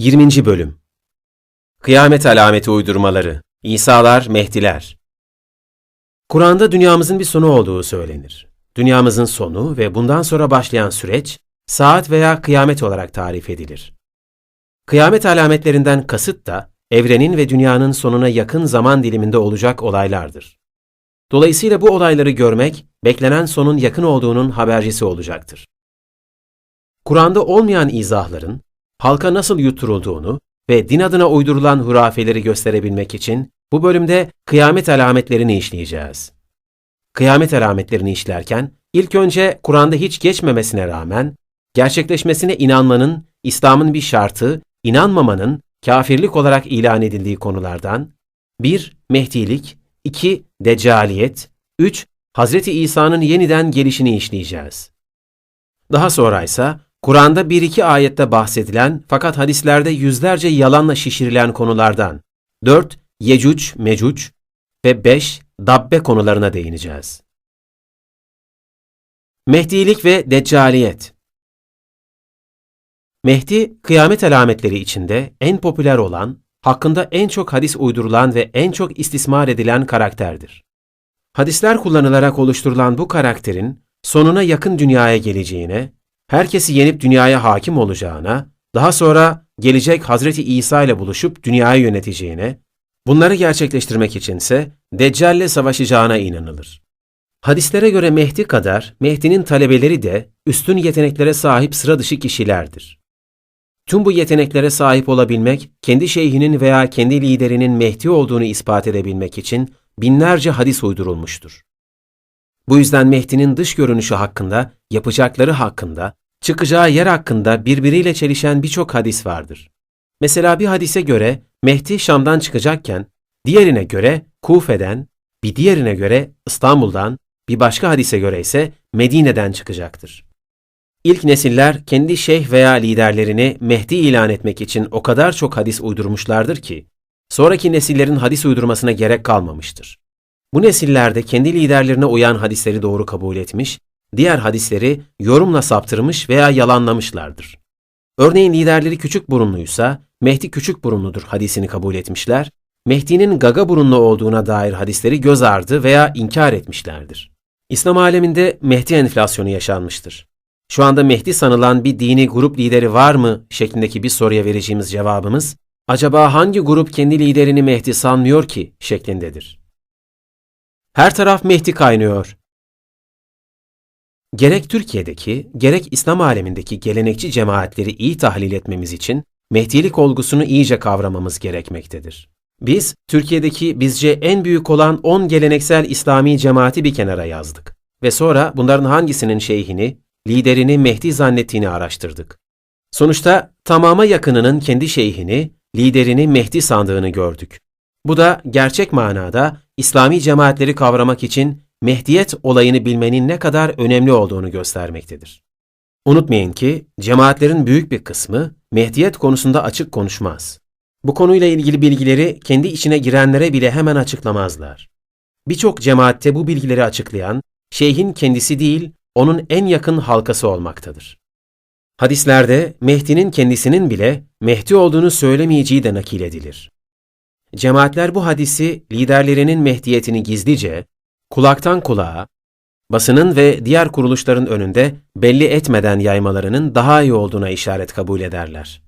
20. Bölüm Kıyamet alameti uydurmaları, İsa'lar, Mehdiler Kur'an'da dünyamızın bir sonu olduğu söylenir. Dünyamızın sonu ve bundan sonra başlayan süreç, saat veya kıyamet olarak tarif edilir. Kıyamet alametlerinden kasıt da, evrenin ve dünyanın sonuna yakın zaman diliminde olacak olaylardır. Dolayısıyla bu olayları görmek, beklenen sonun yakın olduğunun habercisi olacaktır. Kur'an'da olmayan izahların, halka nasıl yutturulduğunu ve din adına uydurulan hurafeleri gösterebilmek için bu bölümde kıyamet alametlerini işleyeceğiz. Kıyamet alametlerini işlerken ilk önce Kur'an'da hiç geçmemesine rağmen gerçekleşmesine inanmanın İslam'ın bir şartı, inanmamanın kafirlik olarak ilan edildiği konulardan 1. Mehdilik 2. Deccaliyet 3. Hazreti İsa'nın yeniden gelişini işleyeceğiz. Daha sonra ise Kur'an'da bir iki ayette bahsedilen fakat hadislerde yüzlerce yalanla şişirilen konulardan 4. Yecüc, Mecüc ve 5. Dabbe konularına değineceğiz. Mehdilik ve Deccaliyet Mehdi, kıyamet alametleri içinde en popüler olan, hakkında en çok hadis uydurulan ve en çok istismar edilen karakterdir. Hadisler kullanılarak oluşturulan bu karakterin sonuna yakın dünyaya geleceğine, herkesi yenip dünyaya hakim olacağına, daha sonra gelecek Hazreti İsa ile buluşup dünyayı yöneteceğine, bunları gerçekleştirmek içinse Deccal'le savaşacağına inanılır. Hadislere göre Mehdi kadar Mehdi'nin talebeleri de üstün yeteneklere sahip sıra dışı kişilerdir. Tüm bu yeteneklere sahip olabilmek, kendi şeyhinin veya kendi liderinin Mehdi olduğunu ispat edebilmek için binlerce hadis uydurulmuştur. Bu yüzden Mehdi'nin dış görünüşü hakkında, yapacakları hakkında, çıkacağı yer hakkında birbiriyle çelişen birçok hadis vardır. Mesela bir hadise göre Mehdi Şam'dan çıkacakken, diğerine göre Kufe'den, bir diğerine göre İstanbul'dan, bir başka hadise göre ise Medine'den çıkacaktır. İlk nesiller kendi şeyh veya liderlerini Mehdi ilan etmek için o kadar çok hadis uydurmuşlardır ki, sonraki nesillerin hadis uydurmasına gerek kalmamıştır. Bu nesillerde kendi liderlerine uyan hadisleri doğru kabul etmiş, diğer hadisleri yorumla saptırmış veya yalanlamışlardır. Örneğin liderleri küçük burunluysa, Mehdi küçük burunludur hadisini kabul etmişler, Mehdi'nin gaga burunlu olduğuna dair hadisleri göz ardı veya inkar etmişlerdir. İslam aleminde Mehdi enflasyonu yaşanmıştır. Şu anda Mehdi sanılan bir dini grup lideri var mı şeklindeki bir soruya vereceğimiz cevabımız, acaba hangi grup kendi liderini Mehdi sanmıyor ki şeklindedir. Her taraf Mehdi kaynıyor. Gerek Türkiye'deki, gerek İslam alemindeki gelenekçi cemaatleri iyi tahlil etmemiz için Mehdilik olgusunu iyice kavramamız gerekmektedir. Biz, Türkiye'deki bizce en büyük olan 10 geleneksel İslami cemaati bir kenara yazdık ve sonra bunların hangisinin şeyhini, liderini Mehdi zannettiğini araştırdık. Sonuçta tamama yakınının kendi şeyhini, liderini Mehdi sandığını gördük. Bu da gerçek manada İslami cemaatleri kavramak için Mehdiyet olayını bilmenin ne kadar önemli olduğunu göstermektedir. Unutmayın ki cemaatlerin büyük bir kısmı Mehdiyet konusunda açık konuşmaz. Bu konuyla ilgili bilgileri kendi içine girenlere bile hemen açıklamazlar. Birçok cemaatte bu bilgileri açıklayan, şeyhin kendisi değil, onun en yakın halkası olmaktadır. Hadislerde Mehdi'nin kendisinin bile Mehdi olduğunu söylemeyeceği de nakil edilir. Cemaatler bu hadisi liderlerinin Mehdiyetini gizlice, kulaktan kulağa, basının ve diğer kuruluşların önünde belli etmeden yaymalarının daha iyi olduğuna işaret kabul ederler.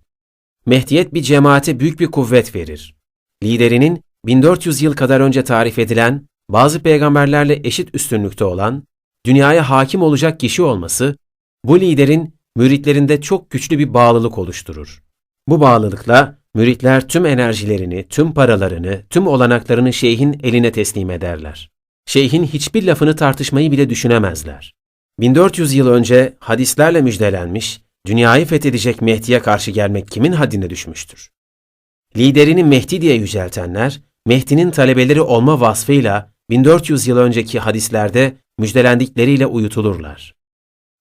Mehdiyet bir cemaate büyük bir kuvvet verir. Liderinin 1400 yıl kadar önce tarif edilen, bazı peygamberlerle eşit üstünlükte olan, dünyaya hakim olacak kişi olması, bu liderin müritlerinde çok güçlü bir bağlılık oluşturur. Bu bağlılıkla müritler tüm enerjilerini, tüm paralarını, tüm olanaklarını şeyhin eline teslim ederler. Şeyhin hiçbir lafını tartışmayı bile düşünemezler. 1400 yıl önce hadislerle müjdelenmiş, dünyayı fethedecek Mehdi'ye karşı gelmek kimin haddine düşmüştür? Liderini Mehdi diye yüceltenler, Mehdi'nin talebeleri olma vasfıyla 1400 yıl önceki hadislerde müjdelendikleriyle uyutulurlar.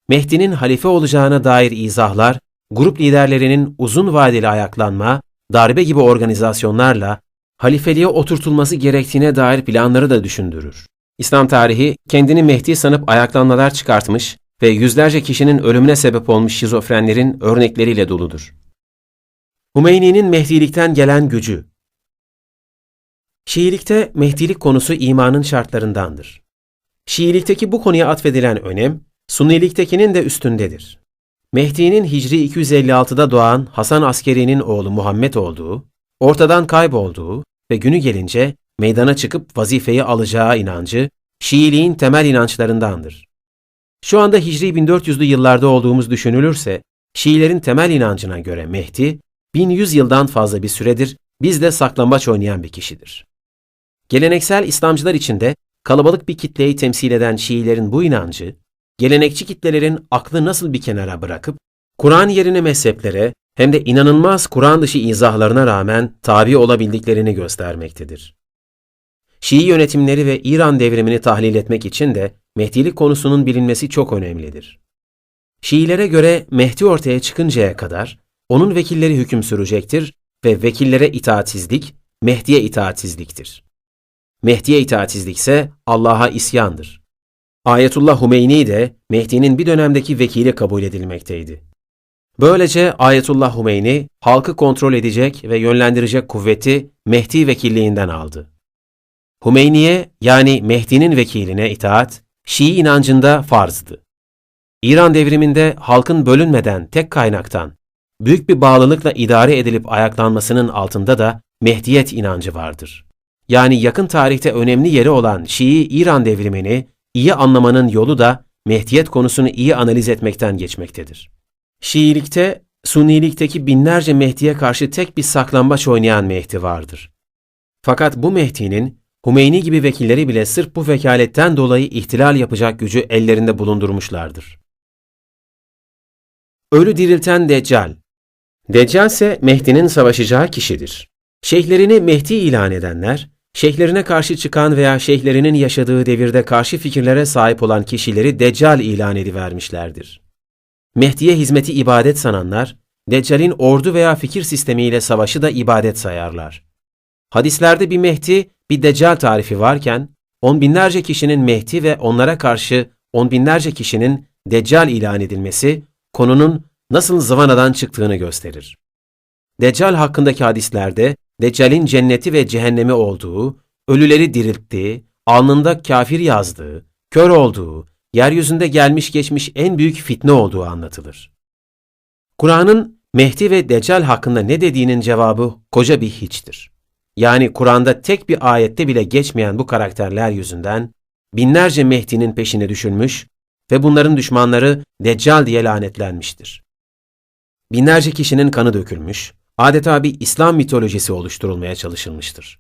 Mehdi'nin halife olacağına dair izahlar, grup liderlerinin uzun vadeli ayaklanma, darbe gibi organizasyonlarla halifeliğe oturtulması gerektiğine dair planları da düşündürür. İslam tarihi kendini Mehdi sanıp ayaklanmalar çıkartmış ve yüzlerce kişinin ölümüne sebep olmuş şizofrenlerin örnekleriyle doludur. Hümeyni'nin Mehdilikten gelen gücü Şiilikte Mehdilik konusu imanın şartlarındandır. Şiilikteki bu konuya atfedilen önem, Sunniliktekinin de üstündedir. Mehdi'nin Hicri 256'da doğan Hasan Askeri'nin oğlu Muhammed olduğu, ortadan kaybolduğu ve günü gelince meydana çıkıp vazifeyi alacağı inancı Şiiliğin temel inançlarındandır. Şu anda Hicri 1400'lü yıllarda olduğumuz düşünülürse, Şiilerin temel inancına göre Mehdi, 1100 yıldan fazla bir süredir bizde saklambaç oynayan bir kişidir. Geleneksel İslamcılar içinde kalabalık bir kitleyi temsil eden Şiilerin bu inancı, gelenekçi kitlelerin aklı nasıl bir kenara bırakıp, Kur'an yerine mezheplere hem de inanılmaz Kur'an dışı izahlarına rağmen tabi olabildiklerini göstermektedir. Şii yönetimleri ve İran devrimini tahlil etmek için de Mehdilik konusunun bilinmesi çok önemlidir. Şiilere göre Mehdi ortaya çıkıncaya kadar onun vekilleri hüküm sürecektir ve vekillere itaatsizlik, Mehdi'ye itaatsizliktir. Mehdi'ye itaatsizlik ise Allah'a isyandır. Ayetullah Hümeyni de Mehdi'nin bir dönemdeki vekili kabul edilmekteydi. Böylece Ayetullah Hümeyni halkı kontrol edecek ve yönlendirecek kuvveti Mehdi vekilliğinden aldı. Hümeyniye yani Mehdi'nin vekiline itaat, Şii inancında farzdı. İran devriminde halkın bölünmeden tek kaynaktan, büyük bir bağlılıkla idare edilip ayaklanmasının altında da Mehdiyet inancı vardır. Yani yakın tarihte önemli yeri olan Şii İran devrimini iyi anlamanın yolu da Mehdiyet konusunu iyi analiz etmekten geçmektedir. Şiilikte, Sunnilikteki binlerce Mehdi'ye karşı tek bir saklambaç oynayan Mehdi vardır. Fakat bu Mehdi'nin Hümeyni gibi vekilleri bile sırf bu vekaletten dolayı ihtilal yapacak gücü ellerinde bulundurmuşlardır. Ölü dirilten Deccal Deccal ise Mehdi'nin savaşacağı kişidir. Şeyhlerini Mehdi ilan edenler, şeyhlerine karşı çıkan veya şeyhlerinin yaşadığı devirde karşı fikirlere sahip olan kişileri Deccal ilan edivermişlerdir. Mehdi'ye hizmeti ibadet sananlar, Deccal'in ordu veya fikir sistemiyle savaşı da ibadet sayarlar. Hadislerde bir Mehdi, bir Deccal tarifi varken, on binlerce kişinin Mehdi ve onlara karşı on binlerce kişinin Deccal ilan edilmesi, konunun nasıl zıvanadan çıktığını gösterir. Deccal hakkındaki hadislerde, Deccal'in cenneti ve cehennemi olduğu, ölüleri dirilttiği, alnında kafir yazdığı, kör olduğu, yeryüzünde gelmiş geçmiş en büyük fitne olduğu anlatılır. Kur'an'ın Mehdi ve Deccal hakkında ne dediğinin cevabı koca bir hiçtir. Yani Kur'an'da tek bir ayette bile geçmeyen bu karakterler yüzünden binlerce Mehdi'nin peşine düşülmüş ve bunların düşmanları Deccal diye lanetlenmiştir. Binlerce kişinin kanı dökülmüş, adeta bir İslam mitolojisi oluşturulmaya çalışılmıştır.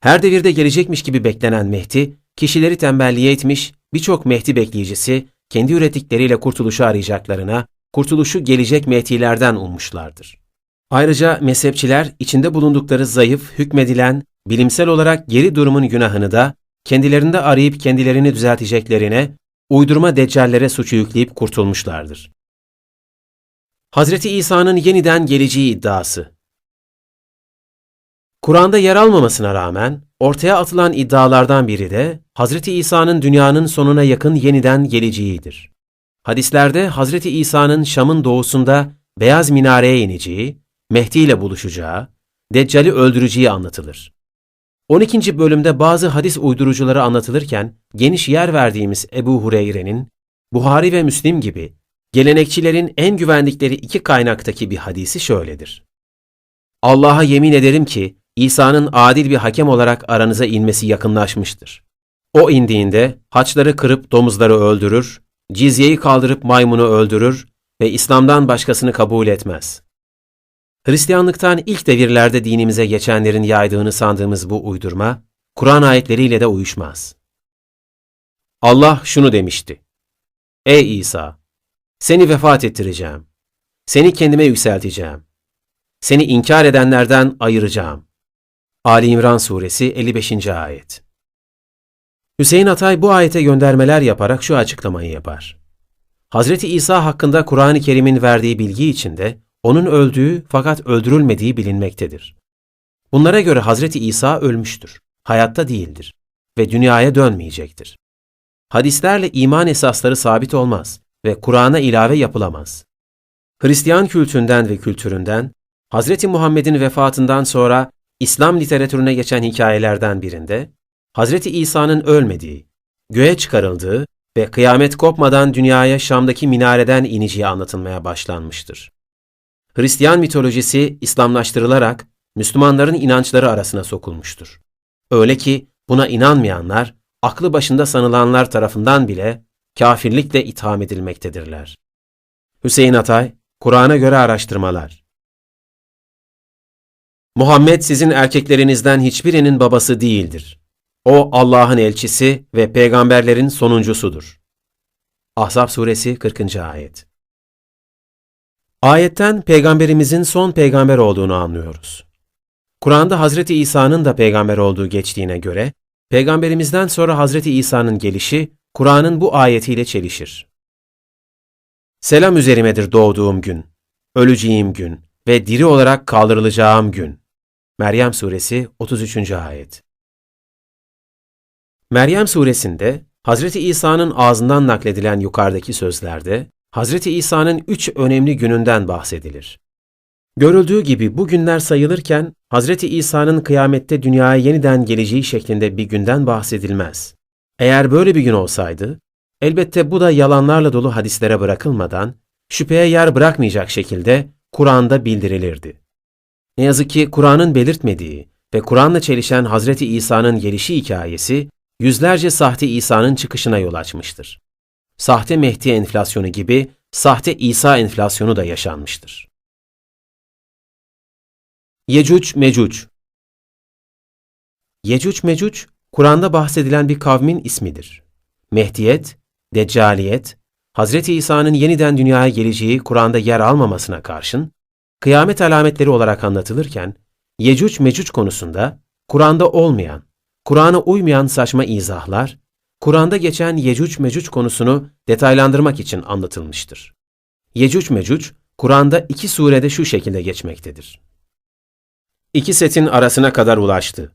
Her devirde gelecekmiş gibi beklenen Mehdi, kişileri tembelliğe etmiş, birçok Mehdi bekleyicisi kendi ürettikleriyle kurtuluşu arayacaklarına, kurtuluşu gelecek Mehdilerden ummuşlardır. Ayrıca mezhepçiler içinde bulundukları zayıf, hükmedilen, bilimsel olarak geri durumun günahını da kendilerinde arayıp kendilerini düzelteceklerine, uydurma deccallere suçu yükleyip kurtulmuşlardır. Hazreti İsa'nın yeniden geleceği iddiası Kur'an'da yer almamasına rağmen ortaya atılan iddialardan biri de Hazreti İsa'nın dünyanın sonuna yakın yeniden geleceğidir. Hadislerde Hazreti İsa'nın Şam'ın doğusunda beyaz minareye ineceği, Mehdi ile buluşacağı, Deccal'i öldüreceği anlatılır. 12. bölümde bazı hadis uydurucuları anlatılırken geniş yer verdiğimiz Ebu Hureyre'nin Buhari ve Müslim gibi gelenekçilerin en güvendikleri iki kaynaktaki bir hadisi şöyledir. Allah'a yemin ederim ki İsa'nın adil bir hakem olarak aranıza inmesi yakınlaşmıştır. O indiğinde haçları kırıp domuzları öldürür, cizyeyi kaldırıp maymunu öldürür ve İslam'dan başkasını kabul etmez. Hristiyanlıktan ilk devirlerde dinimize geçenlerin yaydığını sandığımız bu uydurma, Kur'an ayetleriyle de uyuşmaz. Allah şunu demişti. Ey İsa! Seni vefat ettireceğim. Seni kendime yükselteceğim. Seni inkar edenlerden ayıracağım. Ali İmran Suresi 55. Ayet Hüseyin Atay bu ayete göndermeler yaparak şu açıklamayı yapar. Hazreti İsa hakkında Kur'an-ı Kerim'in verdiği bilgi içinde onun öldüğü fakat öldürülmediği bilinmektedir. Bunlara göre Hazreti İsa ölmüştür, hayatta değildir ve dünyaya dönmeyecektir. Hadislerle iman esasları sabit olmaz ve Kur'an'a ilave yapılamaz. Hristiyan kültünden ve kültüründen Hazreti Muhammed'in vefatından sonra İslam literatürüne geçen hikayelerden birinde Hazreti İsa'nın ölmediği, göğe çıkarıldığı ve kıyamet kopmadan dünyaya Şam'daki minareden ineceği anlatılmaya başlanmıştır. Hristiyan mitolojisi İslamlaştırılarak Müslümanların inançları arasına sokulmuştur. Öyle ki buna inanmayanlar, aklı başında sanılanlar tarafından bile kafirlikle itham edilmektedirler. Hüseyin Atay, Kur'an'a göre araştırmalar. Muhammed sizin erkeklerinizden hiçbirinin babası değildir. O Allah'ın elçisi ve peygamberlerin sonuncusudur. Ahzab suresi 40. ayet. Ayetten peygamberimizin son peygamber olduğunu anlıyoruz. Kur'an'da Hazreti İsa'nın da peygamber olduğu geçtiğine göre, peygamberimizden sonra Hazreti İsa'nın gelişi Kur'an'ın bu ayetiyle çelişir. Selam üzerimedir doğduğum gün, öleceğim gün ve diri olarak kaldırılacağım gün. Meryem Suresi 33. ayet. Meryem Suresinde Hazreti İsa'nın ağzından nakledilen yukarıdaki sözlerde Hazreti İsa'nın üç önemli gününden bahsedilir. Görüldüğü gibi bu günler sayılırken Hazreti İsa'nın kıyamette dünyaya yeniden geleceği şeklinde bir günden bahsedilmez. Eğer böyle bir gün olsaydı, elbette bu da yalanlarla dolu hadislere bırakılmadan şüpheye yer bırakmayacak şekilde Kur'an'da bildirilirdi. Ne yazık ki Kur'an'ın belirtmediği ve Kur'an'la çelişen Hazreti İsa'nın gelişi hikayesi yüzlerce sahte İsa'nın çıkışına yol açmıştır. Sahte Mehdi enflasyonu gibi sahte İsa enflasyonu da yaşanmıştır. Yecüc Mecüc Yecüc Mecüc, Kur'an'da bahsedilen bir kavmin ismidir. Mehdiyet, Deccaliyet, Hazreti İsa'nın yeniden dünyaya geleceği Kur'an'da yer almamasına karşın, kıyamet alametleri olarak anlatılırken, Yecüc Mecüc konusunda Kur'an'da olmayan, Kur'an'a uymayan saçma izahlar, Kur'an'da geçen Yecüc Mecüc konusunu detaylandırmak için anlatılmıştır. Yecüc Mecüc, Kur'an'da iki surede şu şekilde geçmektedir. İki setin arasına kadar ulaştı.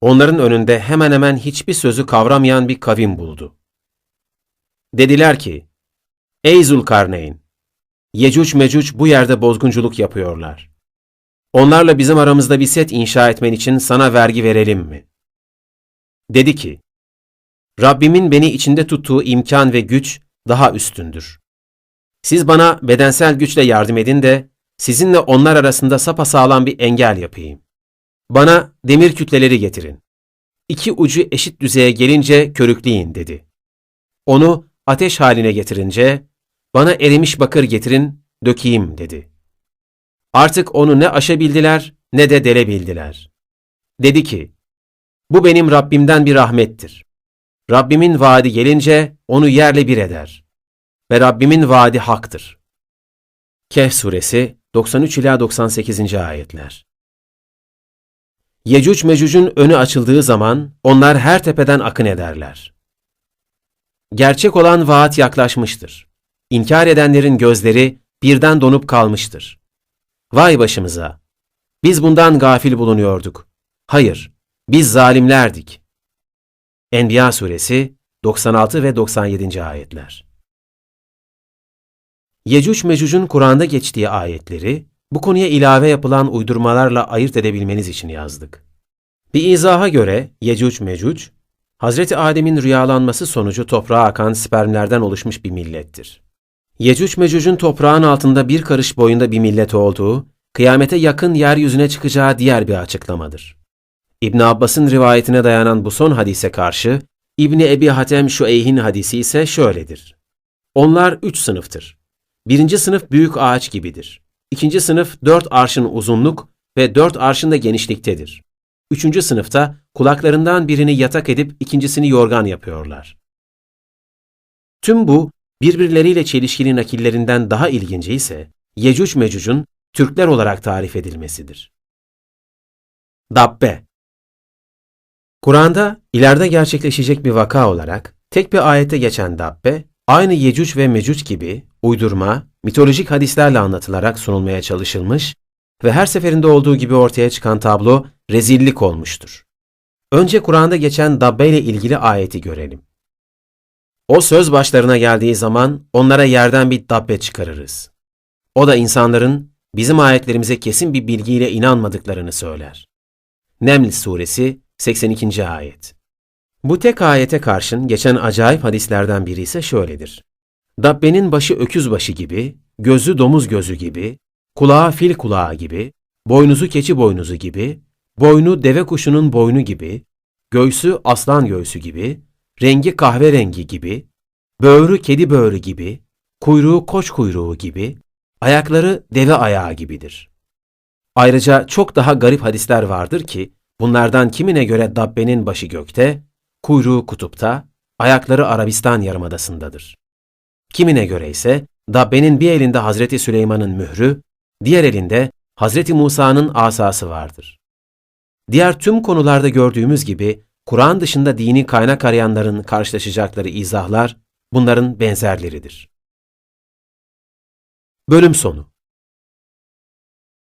Onların önünde hemen hemen hiçbir sözü kavramayan bir kavim buldu. Dediler ki, Ey Zulkarneyn! Yecüc Mecüc bu yerde bozgunculuk yapıyorlar. Onlarla bizim aramızda bir set inşa etmen için sana vergi verelim mi? Dedi ki, Rabbimin beni içinde tuttuğu imkan ve güç daha üstündür. Siz bana bedensel güçle yardım edin de sizinle onlar arasında sapasağlam bir engel yapayım. Bana demir kütleleri getirin. İki ucu eşit düzeye gelince körükleyin dedi. Onu ateş haline getirince bana erimiş bakır getirin, dökeyim dedi. Artık onu ne aşabildiler ne de delebildiler. Dedi ki, bu benim Rabbimden bir rahmettir. Rabbimin vaadi gelince onu yerle bir eder. Ve Rabbimin vaadi haktır. Kehf suresi 93 ila 98. ayetler. Yecüc Mecüc'ün önü açıldığı zaman onlar her tepeden akın ederler. Gerçek olan vaat yaklaşmıştır. İnkar edenlerin gözleri birden donup kalmıştır. Vay başımıza! Biz bundan gafil bulunuyorduk. Hayır, biz zalimlerdik. Enbiya suresi 96 ve 97. ayetler. Yecüc Mecüc'ün Kur'an'da geçtiği ayetleri bu konuya ilave yapılan uydurmalarla ayırt edebilmeniz için yazdık. Bir izaha göre Yecüc Mecüc, Hazreti Adem'in rüyalanması sonucu toprağa akan spermlerden oluşmuş bir millettir. Yecüc Mecüc'ün toprağın altında bir karış boyunda bir millet olduğu, kıyamete yakın yeryüzüne çıkacağı diğer bir açıklamadır. İbn Abbas'ın rivayetine dayanan bu son hadise karşı, İbni Ebi Hatem Şüeyh'in hadisi ise şöyledir. Onlar üç sınıftır. Birinci sınıf büyük ağaç gibidir. İkinci sınıf dört arşın uzunluk ve dört arşın da genişliktedir. Üçüncü sınıfta kulaklarından birini yatak edip ikincisini yorgan yapıyorlar. Tüm bu birbirleriyle çelişkili nakillerinden daha ilginci ise Yecüc Mecüc'ün Türkler olarak tarif edilmesidir. Dabbe Kur'an'da ileride gerçekleşecek bir vaka olarak tek bir ayette geçen Dabbe, aynı Yecüc ve Mecüc gibi uydurma, mitolojik hadislerle anlatılarak sunulmaya çalışılmış ve her seferinde olduğu gibi ortaya çıkan tablo rezillik olmuştur. Önce Kur'an'da geçen Dabbe ile ilgili ayeti görelim. O söz başlarına geldiği zaman onlara yerden bir dabbe çıkarırız. O da insanların bizim ayetlerimize kesin bir bilgiyle inanmadıklarını söyler. Neml Suresi 82. Ayet Bu tek ayete karşın geçen acayip hadislerden biri ise şöyledir. Dabbenin başı öküz başı gibi, gözü domuz gözü gibi, kulağı fil kulağı gibi, boynuzu keçi boynuzu gibi, boynu deve kuşunun boynu gibi, göğsü aslan göğsü gibi, rengi kahverengi gibi, böğrü kedi böğrü gibi, kuyruğu koç kuyruğu gibi, ayakları deve ayağı gibidir. Ayrıca çok daha garip hadisler vardır ki, bunlardan kimine göre Dabbe'nin başı gökte, kuyruğu kutupta, ayakları Arabistan yarımadasındadır. Kimine göre ise Dabbe'nin bir elinde Hazreti Süleyman'ın mührü, diğer elinde Hazreti Musa'nın asası vardır. Diğer tüm konularda gördüğümüz gibi Kur'an dışında dini kaynak arayanların karşılaşacakları izahlar bunların benzerleridir. Bölüm sonu